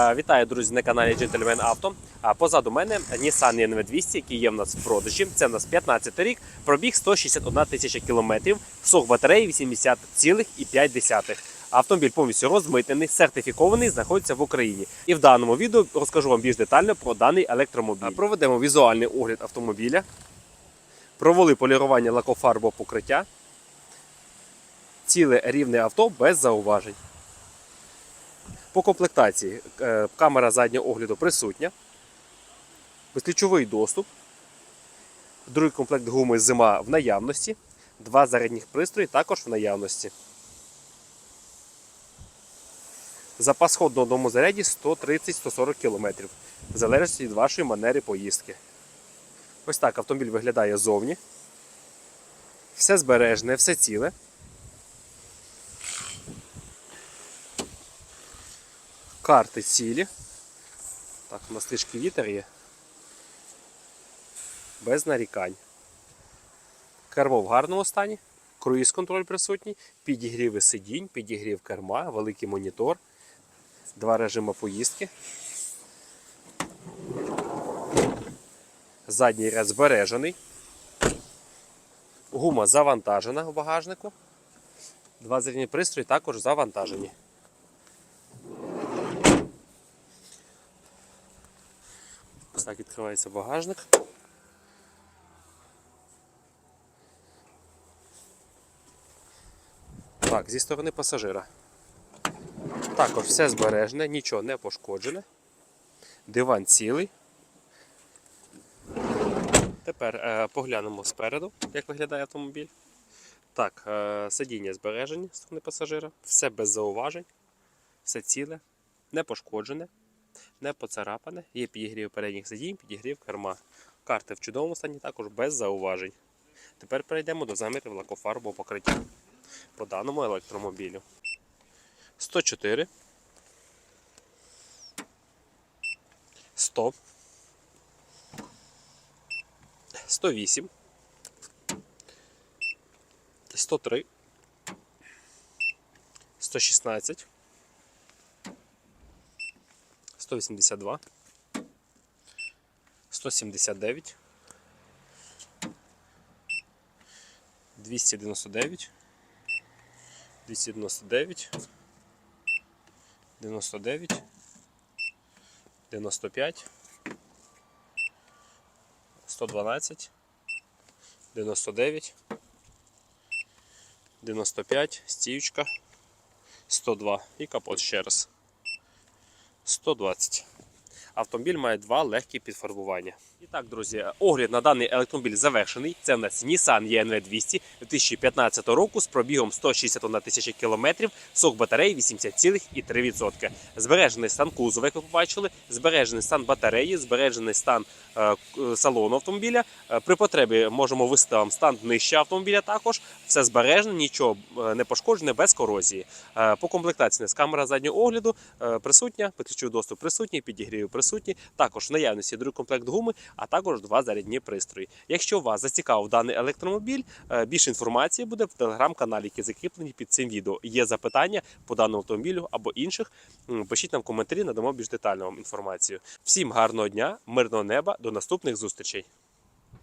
Вітаю, друзі, на каналі Gentleman Auto. А позаду мене Nissan NV200, який є в нас в продажі. Це в нас 15 рік, пробіг 161 тисяча кілометрів, сок батареї 80,5. Автомобіль повністю розмитнений, сертифікований, знаходиться в Україні. І в даному відео розкажу вам більш детально про даний електромобіль. Проведемо візуальний огляд автомобіля, провели полірування лакофарбового покриття, ціле рівне авто без зауважень. По комплектації е, камера заднього огляду присутня, безключовий доступ, другий комплект гуми зима в наявності, два зарядних пристрої також в наявності. Запас ходу на одному заряді 130-140 км, в залежності від вашої манери поїздки. Ось так автомобіль виглядає ззовні. Все збережне, все ціле. Карти цілі. Так, у нас трішки вітер є. Без нарікань. Кермо в гарному стані. Круїз контроль присутній, підігріви сидінь, підігрів керма, великий монітор, два режими поїздки. Задній ряд збережений. Гума завантажена в багажнику. Два зрівні пристрої також завантажені. Так відкривається багажник. Так, зі сторони пасажира. Також все збережене, нічого не пошкоджене. Диван цілий. Тепер е, поглянемо спереду, як виглядає автомобіль. Так, е, сидіння збережені з сторони пасажира, все без зауважень, все ціле, не пошкоджене не поцарапане, є підігрів передніх сидінь, підігрів керма. Карти в чудовому стані також без зауважень. Тепер перейдемо до замірів лакофарбового покриття по даному електромобілю. 104, 100, 108, 103, 116, 182, 179, 299, 299, 99, 95, 112, 99, 95, стіючка, 102 і капот ще раз. 120. Автомобіль має два легкі підфарбування. І так, друзі, огляд на даний електромобіль завершений. Це в нас Nissan ENV 200 2015 року з пробігом 161 тисяча кілометрів, сок батареї 80,3%. Збережений стан кузова, як ви побачили, збережений стан батареї, збережений стан е, салону автомобіля. Е, При потребі можемо вести вам стан нижче автомобіля також. Все збережено, нічого е, не пошкоджене, без корозії. Е, По комплектації нас камера заднього огляду е, присутня, підключовий доступ присутній, підігрів присутній. Також в наявності другий комплект гуми, а також два зарядні пристрої. Якщо вас зацікавив даний електромобіль, е, більше інформації буде в телеграм-каналі, який закріплений під цим відео. Є запитання по даному автомобілю або інших. Пишіть нам в коментарі, надамо більш детальну вам інформацію. Всім гарного дня, мирного неба, до наступних зустрічей.